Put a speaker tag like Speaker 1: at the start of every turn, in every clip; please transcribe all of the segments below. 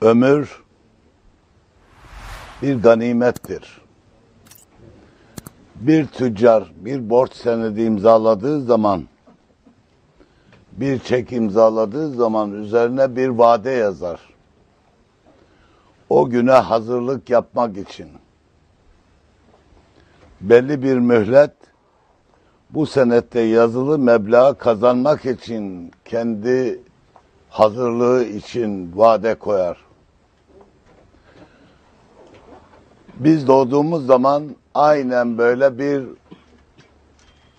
Speaker 1: Ömür bir ganimettir. Bir tüccar bir borç senedi imzaladığı zaman bir çek imzaladığı zaman üzerine bir vade yazar. O güne hazırlık yapmak için belli bir mühlet bu senette yazılı meblağı kazanmak için kendi hazırlığı için vade koyar. Biz doğduğumuz zaman aynen böyle bir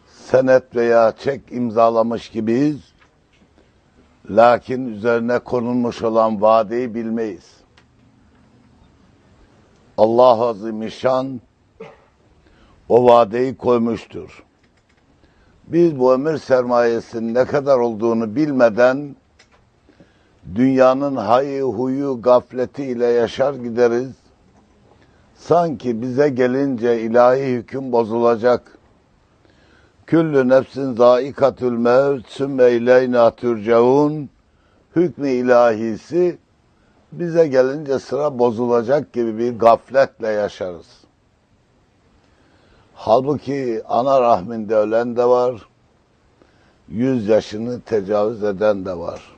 Speaker 1: senet veya çek imzalamış gibiyiz. Lakin üzerine konulmuş olan vadeyi bilmeyiz. Allah Azimüşşan o vadeyi koymuştur. Biz bu ömür sermayesinin ne kadar olduğunu bilmeden dünyanın hayı huyu gafletiyle yaşar gideriz. Sanki bize gelince ilahi hüküm bozulacak. Küllü nefsin zaikatül mevt sümme ileyna türceun hükmü ilahisi bize gelince sıra bozulacak gibi bir gafletle yaşarız. Halbuki ana rahminde ölen de var, yüz yaşını tecavüz eden de var.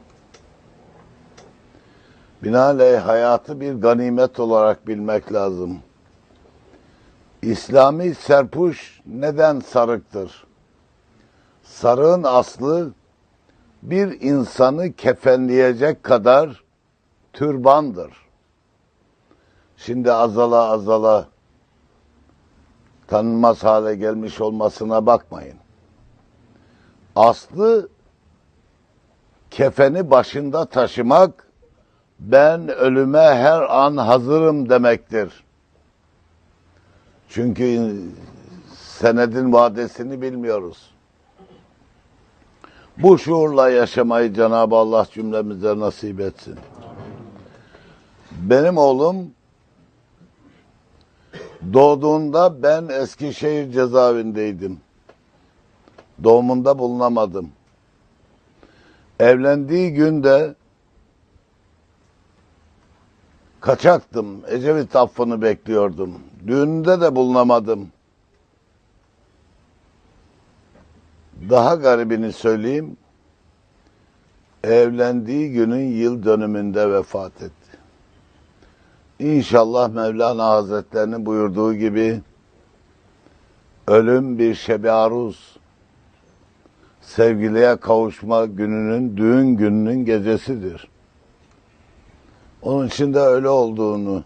Speaker 1: Binaenaleyh hayatı bir ganimet olarak bilmek lazım. İslami serpuş neden sarıktır? Sarığın aslı bir insanı kefenleyecek kadar türbandır. Şimdi azala azala tanınmaz hale gelmiş olmasına bakmayın. Aslı kefeni başında taşımak ben ölüme her an hazırım demektir. Çünkü senedin vadesini bilmiyoruz. Bu şuurla yaşamayı Cenab-ı Allah cümlemize nasip etsin. Benim oğlum doğduğunda ben Eskişehir cezaevindeydim. Doğumunda bulunamadım. Evlendiği günde kaçaktım. Ecevit affını bekliyordum. Düğününde de bulunamadım. Daha garibini söyleyeyim. Evlendiği günün yıl dönümünde vefat etti. İnşallah Mevlana Hazretlerinin buyurduğu gibi ölüm bir şebi aruz sevgiliye kavuşma gününün düğün gününün gecesidir. Onun için de öyle olduğunu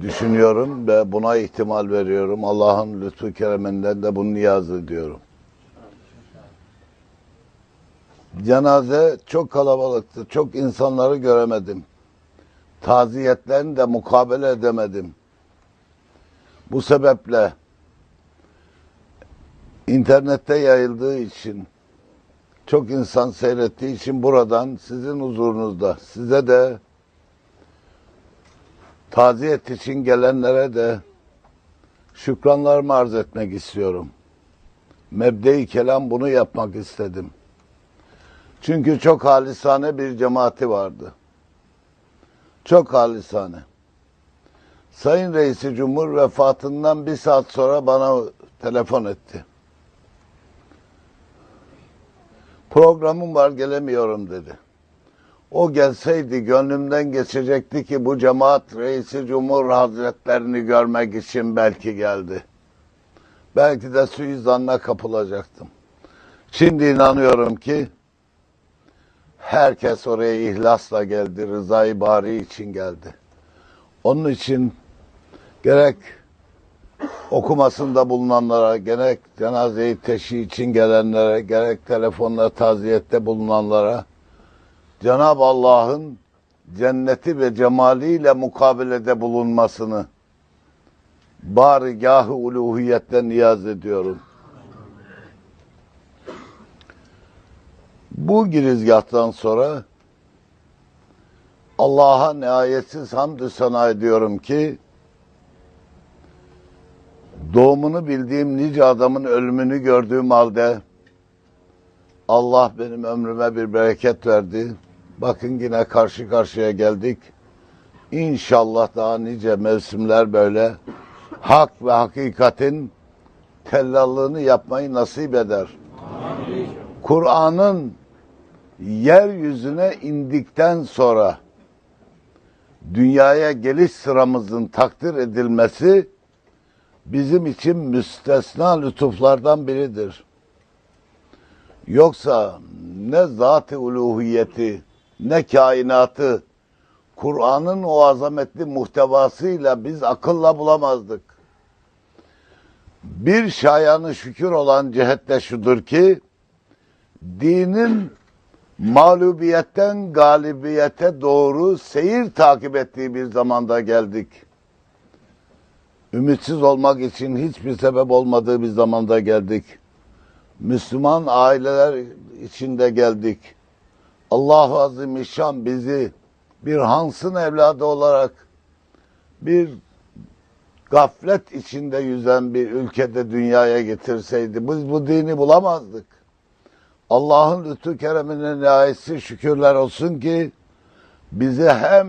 Speaker 1: düşünüyorum ve buna ihtimal veriyorum. Allah'ın lütfu kereminden de bunu niyaz ediyorum. Cenaze çok kalabalıktı. Çok insanları göremedim. Taziyetlerini de mukabele edemedim. Bu sebeple internette yayıldığı için çok insan seyrettiği için buradan sizin huzurunuzda size de taziyet için gelenlere de şükranlarımı arz etmek istiyorum. Mebde-i kelam bunu yapmak istedim. Çünkü çok halisane bir cemaati vardı. Çok halisane. Sayın Reisi Cumhur vefatından bir saat sonra bana telefon etti. Programım var gelemiyorum dedi. O gelseydi gönlümden geçecekti ki bu cemaat reisi cumhur hazretlerini görmek için belki geldi. Belki de suizanla kapılacaktım. Şimdi inanıyorum ki herkes oraya ihlasla geldi, rızayı bari için geldi. Onun için gerek okumasında bulunanlara, gerek cenazeyi teşhi için gelenlere, gerek telefonla taziyette bulunanlara Cenab-ı Allah'ın cenneti ve cemaliyle mukabelede bulunmasını barigah-ı uluhiyetten niyaz ediyorum. Bu girizgahtan sonra Allah'a nihayetsiz hamdü sana ediyorum ki doğumunu bildiğim nice adamın ölümünü gördüğüm halde Allah benim ömrüme bir bereket verdi. Bakın yine karşı karşıya geldik. İnşallah daha nice mevsimler böyle hak ve hakikatin tellallığını yapmayı nasip eder. Kur'an'ın yeryüzüne indikten sonra dünyaya geliş sıramızın takdir edilmesi bizim için müstesna lütuflardan biridir. Yoksa ne zat-ı uluhiyeti ne kainatı Kur'an'ın o azametli muhtevasıyla biz akılla bulamazdık. Bir şayanı şükür olan cihette şudur ki dinin mağlubiyetten galibiyete doğru seyir takip ettiği bir zamanda geldik. Ümitsiz olmak için hiçbir sebep olmadığı bir zamanda geldik. Müslüman aileler içinde geldik. Allah-u Azimüşşan bizi bir hansın evladı olarak bir gaflet içinde yüzen bir ülkede dünyaya getirseydi biz bu dini bulamazdık. Allah'ın lütfu keremine nihayetsiz şükürler olsun ki bizi hem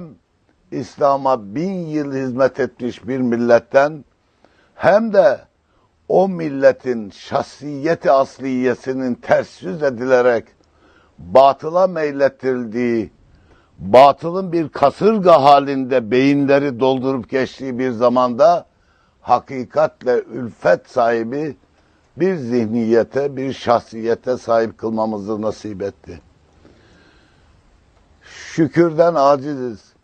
Speaker 1: İslam'a bin yıl hizmet etmiş bir milletten hem de o milletin şahsiyeti asliyesinin ters yüz edilerek batıla meylettirildiği, batılın bir kasırga halinde beyinleri doldurup geçtiği bir zamanda hakikatle ülfet sahibi bir zihniyete, bir şahsiyete sahip kılmamızı nasip etti. Şükürden aciziz.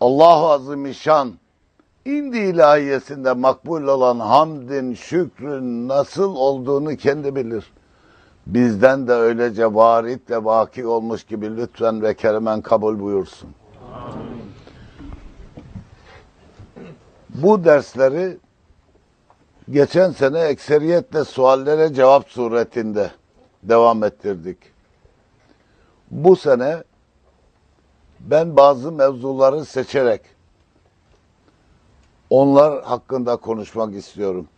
Speaker 1: Allahu Azimüşşan indi ilahiyesinde makbul olan hamdin, şükrün nasıl olduğunu kendi bilir. Bizden de öylece varit ve vaki olmuş gibi lütfen ve keremen kabul buyursun. Bu dersleri geçen sene ekseriyetle suallere cevap suretinde devam ettirdik. Bu sene ben bazı mevzuları seçerek onlar hakkında konuşmak istiyorum.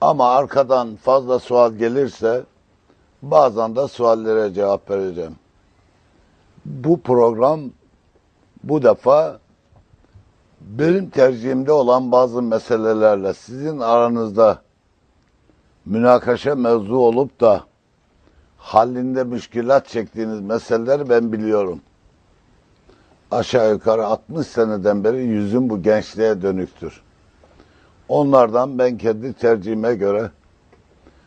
Speaker 1: Ama arkadan fazla sual gelirse bazen de suallere cevap vereceğim. Bu program bu defa benim tercihimde olan bazı meselelerle sizin aranızda münakaşa mevzu olup da halinde müşkilat çektiğiniz meseleleri ben biliyorum. Aşağı yukarı 60 seneden beri yüzüm bu gençliğe dönüktür. Onlardan ben kendi tercihime göre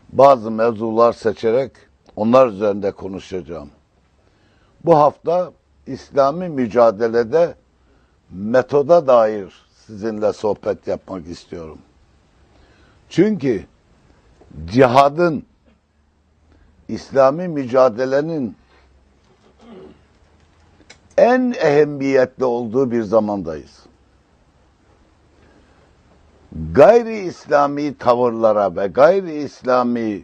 Speaker 1: bazı mevzular seçerek onlar üzerinde konuşacağım. Bu hafta İslami mücadelede metoda dair sizinle sohbet yapmak istiyorum. Çünkü cihadın, İslami mücadelenin en ehemmiyetli olduğu bir zamandayız. Gayri İslami tavırlara ve gayri İslami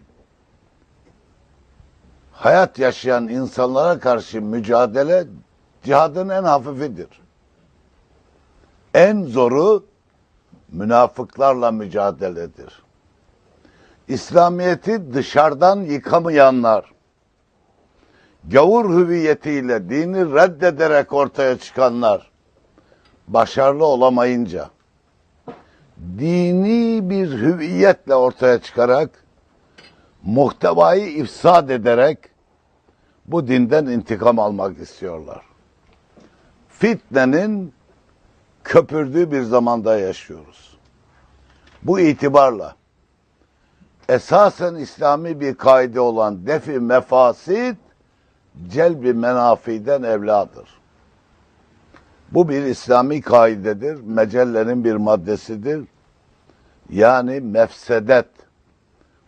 Speaker 1: hayat yaşayan insanlara karşı mücadele cihadın en hafifidir. En zoru münafıklarla mücadeledir. İslamiyeti dışarıdan yıkamayanlar, gavur hüviyetiyle dini reddederek ortaya çıkanlar, başarılı olamayınca, dini bir hüviyetle ortaya çıkarak, muhtevayı ifsad ederek, bu dinden intikam almak istiyorlar. Fitnenin köpürdüğü bir zamanda yaşıyoruz. Bu itibarla esasen İslami bir kaide olan defi mefasit celbi menafiden evladır. Bu bir İslami kaidedir. Mecellenin bir maddesidir. Yani mefsedet,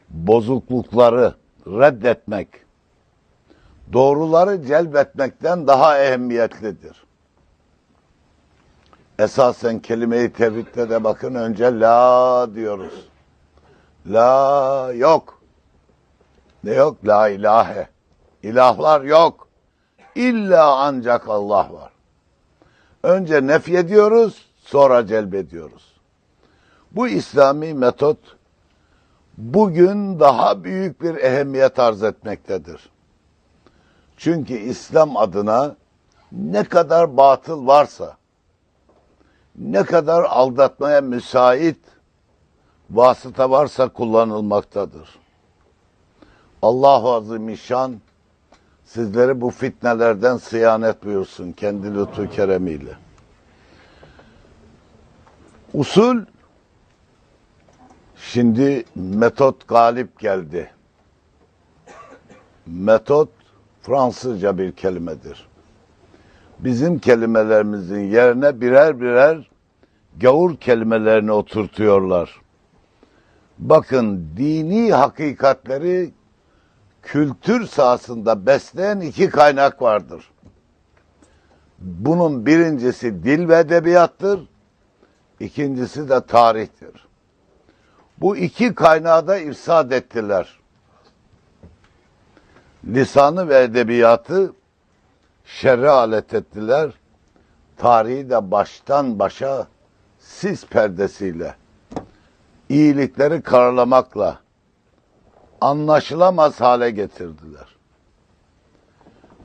Speaker 1: bozuklukları reddetmek, doğruları celbetmekten daha ehemmiyetlidir. Esasen kelime-i tevhidde de bakın önce la diyoruz. La yok. Ne yok? La ilahe. İlahlar yok. İlla ancak Allah var. Önce nef ediyoruz, sonra celbediyoruz. Bu İslami metot bugün daha büyük bir ehemmiyet arz etmektedir. Çünkü İslam adına ne kadar batıl varsa, ne kadar aldatmaya müsait vasıta varsa kullanılmaktadır. Allahu Azimüşşan sizleri bu fitnelerden sıyanet buyursun kendi lütfu keremiyle. Usul şimdi metot galip geldi. Metot Fransızca bir kelimedir. Bizim kelimelerimizin yerine birer birer gavur kelimelerini oturtuyorlar. Bakın dini hakikatleri kültür sahasında besleyen iki kaynak vardır. Bunun birincisi dil ve edebiyattır. İkincisi de tarihtir. Bu iki kaynağı da irşad ettiler. Lisanı ve edebiyatı şerre alet ettiler. Tarihi de baştan başa sis perdesiyle, iyilikleri karalamakla anlaşılamaz hale getirdiler.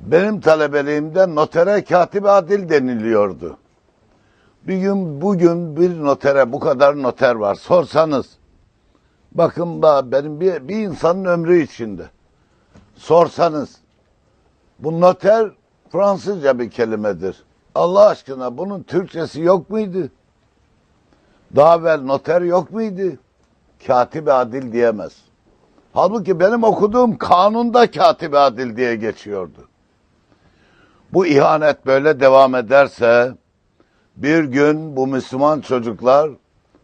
Speaker 1: Benim talebeliğimde notere katip adil deniliyordu. Bir gün bugün bir notere bu kadar noter var. Sorsanız bakın da benim bir, bir insanın ömrü içinde sorsanız bu noter Fransızca bir kelimedir. Allah aşkına bunun Türkçesi yok muydu? Daha evvel noter yok muydu? Katip adil diyemez. Halbuki benim okuduğum kanunda katip adil diye geçiyordu. Bu ihanet böyle devam ederse bir gün bu Müslüman çocuklar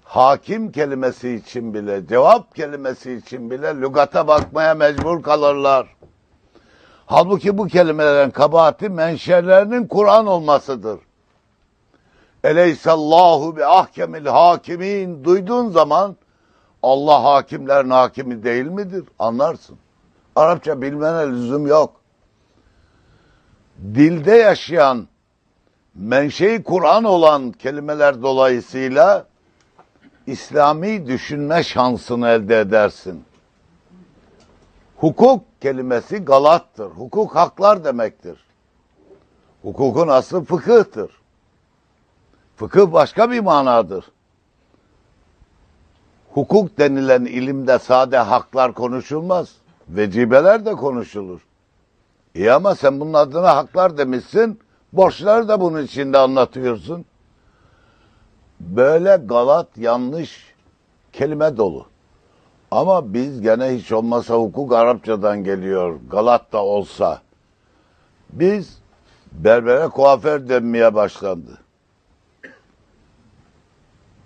Speaker 1: hakim kelimesi için bile, cevap kelimesi için bile lügata bakmaya mecbur kalırlar. Halbuki bu kelimelerin kabahati menşerlerinin Kur'an olmasıdır. Eleysallahu bi ahkemil hakimin duyduğun zaman Allah hakimlerin hakimi değil midir? Anlarsın. Arapça bilmene lüzum yok. Dilde yaşayan menşei Kur'an olan kelimeler dolayısıyla İslami düşünme şansını elde edersin. Hukuk kelimesi galattır. Hukuk haklar demektir. Hukukun aslı fıkıhtır. Fıkıh başka bir manadır. Hukuk denilen ilimde sade haklar konuşulmaz. Vecibeler de konuşulur. İyi ama sen bunun adına haklar demişsin. Borçları da bunun içinde anlatıyorsun. Böyle galat yanlış kelime dolu. Ama biz gene hiç olmasa hukuk Arapçadan geliyor. Galat da olsa. Biz berbere kuaför denmeye başlandı.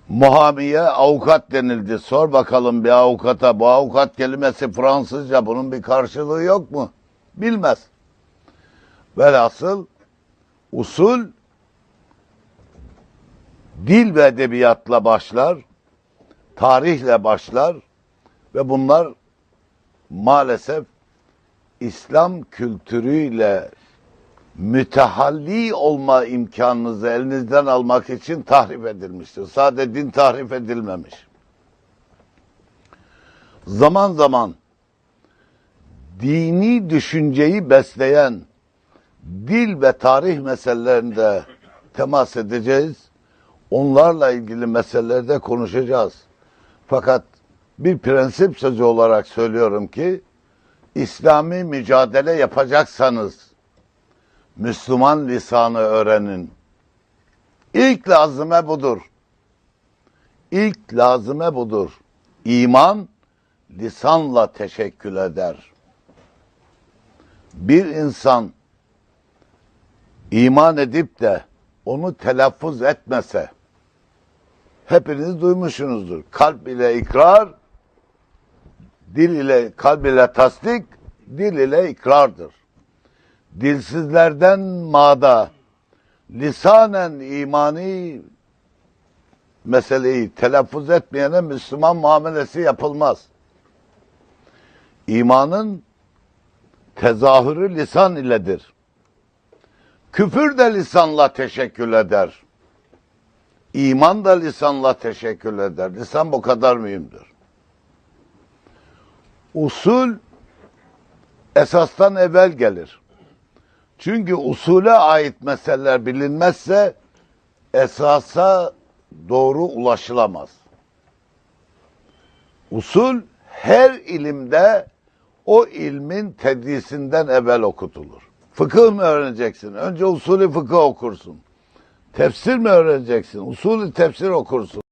Speaker 1: Muhamiye avukat denildi. Sor bakalım bir avukata. Bu avukat kelimesi Fransızca. Bunun bir karşılığı yok mu? Bilmez. Velhasıl usul dil ve edebiyatla başlar, tarihle başlar ve bunlar maalesef İslam kültürüyle mütehalli olma imkanınızı elinizden almak için tahrif edilmiştir. Sade din tahrif edilmemiş. Zaman zaman dini düşünceyi besleyen dil ve tarih meselelerinde temas edeceğiz. Onlarla ilgili meselelerde konuşacağız. Fakat bir prensip sözü olarak söylüyorum ki İslami mücadele yapacaksanız Müslüman lisanı öğrenin. İlk lazıme budur. İlk lazıme budur. İman lisanla teşekkül eder. Bir insan iman edip de onu telaffuz etmese, hepiniz duymuşsunuzdur. Kalp ile ikrar, dil ile, kalb ile tasdik, dil ile ikrardır. Dilsizlerden mada, lisanen imani meseleyi telaffuz etmeyene Müslüman muamelesi yapılmaz. İmanın tezahürü lisan iledir. Küfür de lisanla teşekkül eder. İman da lisanla teşekkül eder. Lisan bu kadar mühimdir. Usul esastan evvel gelir. Çünkü usule ait meseleler bilinmezse esasa doğru ulaşılamaz. Usul her ilimde o ilmin tedrisinden evvel okutulur. Fıkıh mı öğreneceksin? Önce usulü fıkıh okursun. Tefsir mi öğreneceksin? Usulü tefsir okursun.